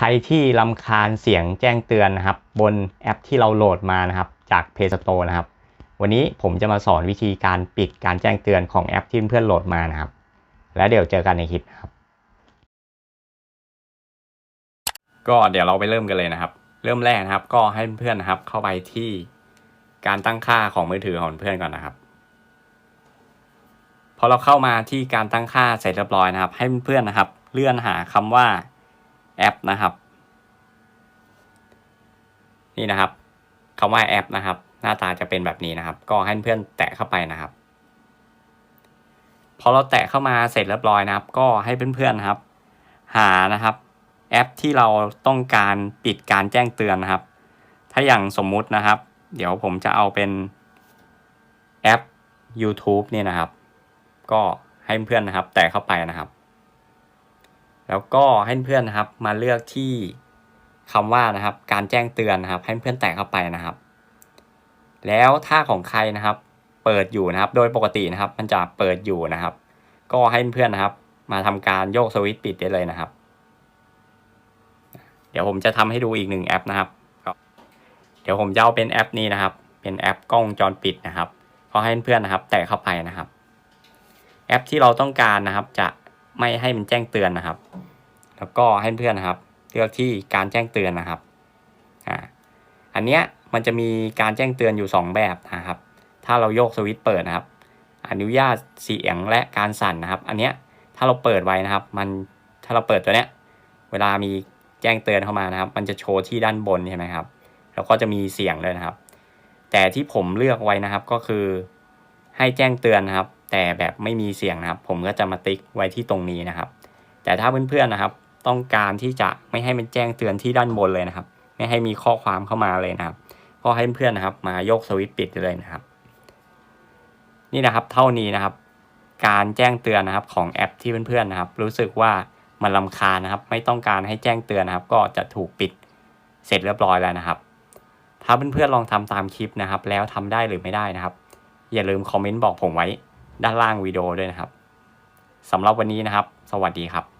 ใครที่รำคาญเสียงแจ้งเตือนนะครับ บนแอปที่เราโหลดมานะครับจาก Play Store นะครับ วันนี้ผมจะมาสอนวิธีการปิดการแจ้งเตือนของแอปที่เพื่อนโหลดมานะครับ แล้วเดี๋ยวเจอกันในคลิปครับ ก็เดี๋ยวเราไปเริ่มกันเลยนะครับ เริ่มแรกนะครับ ก็ให้เพื่อนนะครับเข้าไปที่การตั้งค่าของมือถือของเพื่อนก่อนนะครับพอเราเข้ามาที่การตั้งค่าเสร็จเรียบร้อยนะครับ ให้เพื่อนนะครับ เลื่อนหาคำว่า แอปนะครับ นี่นะครับคำว่าแอปนะครับ หน้าตาจะเป็นแบบนี้นะครับ ก็ให้เพื่อนแตะเข้าไปนะครับ พอเราแตะเข้ามาเสร็จเรียบร้อยนะครับ ก็ให้เพื่อนๆนะครับ หานะครับ แอปที่เราต้องการปิดการแจ้งเตือนนะครับ ถ้าอย่างสมมุตินะครับ เดี๋ยวผมจะเอาเป็นแอป YouTube เนี่ยนะครับ ก็ให้เพื่อนนะครับ แตะเข้าไปนะครับ แล้วก็ให้เพื่อนนะครับมาเลือกที่คำว่านะครับ การแจ้งเตือนนะครับ ให้เพื่อนแตะเข้าไปนะครับ แล้วถ้าของใครนะครับ เปิดอยู่นะครับ โดยปกตินะครับ มันจะเปิดอยู่นะครับ ก็ให้เพื่อนนะครับ มาทำการโยกสวิตช์ปิดได้เลยนะครับ เดี๋ยวผมจะทำให้ดูอีกหนึ่งแอปนะครับเดี๋ยวผมจะเอาเป็นแอปนี้นะครับ เป็นแอปกล้องวงจรปิดนะครับก็ให้เพื่อนนะครับ แตะเข้าไปนะครับ แอปที่เราต้องการนะครับ จะ ไม่ให้มันแจ้งเตือนนะครับ แล้วก็ให้เพื่อนนะครับ เลือกที่การแจ้งเตือนนะครับอ่าอันเนี้ยมันจะมีการแจ้งเตือนอยู่ 2 แบบนะครับ ถ้าเราโยกสวิตช์เปิดนะครับ อนุญาตเสียงและการสั่นนะครับ อันเนี้ยถ้าเราเปิดไว้นะครับ มันถ้าเราเปิดตัวเนี้ยเวลามีแจ้งเตือนเข้ามานะครับ มันจะโชว์ที่ด้านบนใช่ไหมครับแล้วก็จะมีเสียงเลยนะครับ แต่ที่ผมเลือกไว้นะครับก็คือให้แจ้งเตือนนะครับ แต่แบบไม่มีเสียงนะครับ ผมก็จะมาติ๊กไว้ที่ตรงนี้นะครับ แต่ถ้าเพื่อนๆนะครับ ต้องการที่จะไม่ให้มันแจ้งเตือนที่ด้านบนเลยนะครับ ไม่ให้มีข้อความเข้ามาเลยนะครับก็ให้เพื่อนๆนะครับ มาโยกสวิตช์ปิดเลยนะครับ นี่นะครับเท่านี้นะครับ การแจ้งเตือนนะครับของแอปที่เพื่อนๆนะครับ รู้สึกว่ามันลำคาญนะครับ ไม่ต้องการให้แจ้งเตือนนะครับ ก็จะถูกปิดเสร็จเรียบร้อยแล้วนะครับ ถ้าเพื่อนๆลองทำตามคลิปนะครับ แล้วทำได้หรือไม่ได้นะครับ อย่าลืมคอมเมนต์บอกผมไว้ ด้านล่างวิดีโอด้วยนะครับสำหรับวันนี้นะครับ สวัสดีครับ